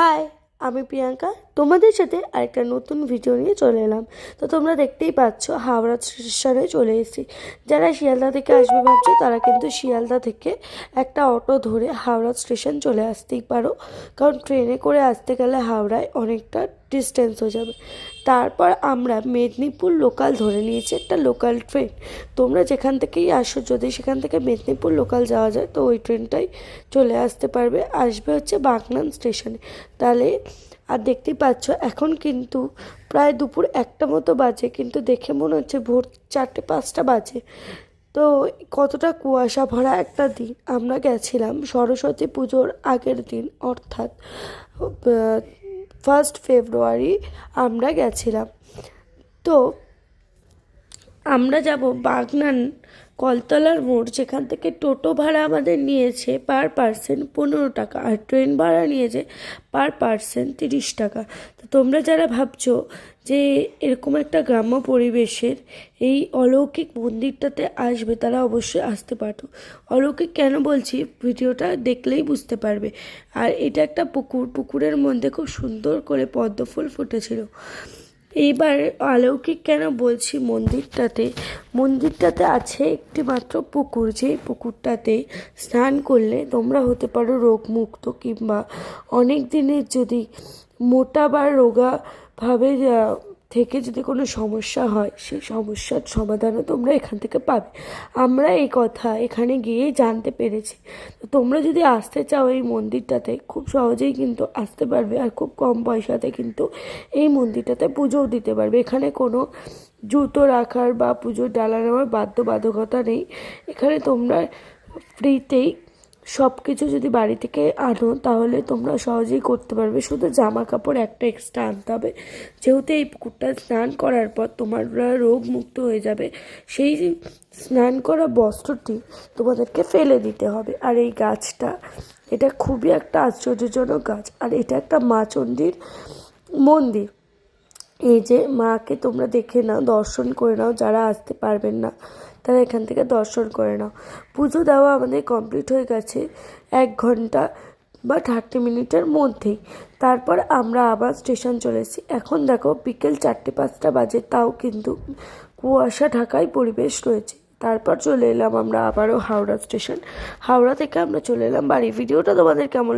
High আমি প্রিয়াঙ্কা তোমাদের সাথে আরেকটা নতুন ভিডিও নিয়ে চলে এলাম। তো তোমরা দেখতেই পাচ্ছ, হাওড়া স্টেশনে চলে এসেছি। যারা শিয়ালদা থেকে আসবে ভাবছ, তারা কিন্তু শিয়ালদা থেকে একটা অটো ধরে হাওড়া স্টেশন চলে আসতেই পারো। কারণ ট্রেনে করে আসতে গেলে হাওড়ায় অনেকটা ডিস্টেন্স হয়ে যাবে। তারপর আমরা মেদিনীপুর লোকাল ধরে নিয়েছি একটা লোকাল ট্রেন তোমরা যেখান থেকেই আসো, যদি সেখান থেকে মেদিনীপুর লোকাল যাওয়া যায়, তো ওই ট্রেনটাই চলে আসতে পারবে। আসবে হচ্ছে বাগনান স্টেশনে। তাহলে আর দেখতেই এখন কিন্তু প্রায় দুপুর একটা মতো বাজে, কিন্তু দেখে মনে হচ্ছে ভোর চারটে, পাঁচটা বাজে। তো কতটা কুয়াশা ভরা একটা দিন। আমরা গেছিলাম সরস্বতী পুজোর আগের দিন, অর্থাৎ ফার্স্ট ফেব্রুয়ারি আমরা গেছিলাম। তো আমরা যাব বাগনান কলতলার মোড়, যেখান থেকে টোটো ভাড়া আমাদের নিয়েছে পার পার্সন পনেরো টাকা আর ট্রেন ভাড়া নিয়েছে পার পার্সন তিরিশ টাকা। তো তোমরা যারা ভাবছ যে এরকম একটা গ্রাম্য পরিবেশের এই অলৌকিক মন্দিরটাতে আসবে, তারা অবশ্যই আসতে পারতো অলৌকিক কেন বলছি? ভিডিওটা দেখলেই বুঝতে পারবে। আর এটা একটা পুকুর, পুকুরের মধ্যে খুব সুন্দর করে পদ্ম ফুল ফুটেছিল। এইবার অলৌকিক কেন বলছি মন্দিরটাতে? মন্দিরটাতে আছে একটি মাত্র পুকুর। যেই পুকুরটাতে স্নান করলে তোমরা হতে পারো রোগমুক্ত কিংবা অনেক দিনের যদি মোটা বা রোগাভাবে থেকে যদি কোনো সমস্যা হয়, সেই সমস্যার সমাধানও তোমরা এখান থেকে পাবে। আমরা এই কথা এখানে গিয়েই জানতে পেরেছি। তো তোমরা যদি আসতে চাও এই মন্দিরটাতে, খুব সহজেই কিন্তু আসতে পারবে আর খুব কম পয়সাতে কিন্তু এই মন্দিরটাতে পুজোও দিতে পারবে। এখানে কোনো জুতো রাখার বা পুজোর ডালা নেওয়ার বাধ্যবাধকতা নেই। এখানে তোমরা ফ্রিতেই সব কিছু যদি বাড়ি থেকে আনো, তাহলে তোমরা সহজেই করতে পারবে। শুধু জামা কাপড় একটা এক্সট্রা আনতে হবে। যেহেতু এই পুকুরটা স্নান করার পর তোমার রোগ মুক্ত হয়ে যাবে। সেই স্নান করা বস্ত্রটি তোমাদেরকে ফেলে দিতে হবে। আর এই গাছটা, এটা খুবই একটা আশ্চর্যজনক গাছ। আর এটা একটা মা চণ্ডীর মন্দির। এই যে মাকে তোমরা দেখে নাও, দর্শন করে নাও, যারা আসতে পারবেন না, তারা এখান থেকে দর্শন করে নাও। পুজো দেওয়া আমাদের কমপ্লিট হয়ে গেছে এক ঘণ্টা বা থার্টি মিনিটের মধ্যেই। তারপর আমরা আবার স্টেশন চলে এসেছি। এখন দেখো বিকেল চারটে পাঁচটা বাজে, তাও কিন্তু কুয়াশা ঢাকায় পরিবেশ রয়েছে। তারপর চলে এলাম আমরা আবারও হাওড়া স্টেশন হাওড়া থেকে আমরা চলে এলাম বাড়ি। ভিডিওটা তোমাদের কেমন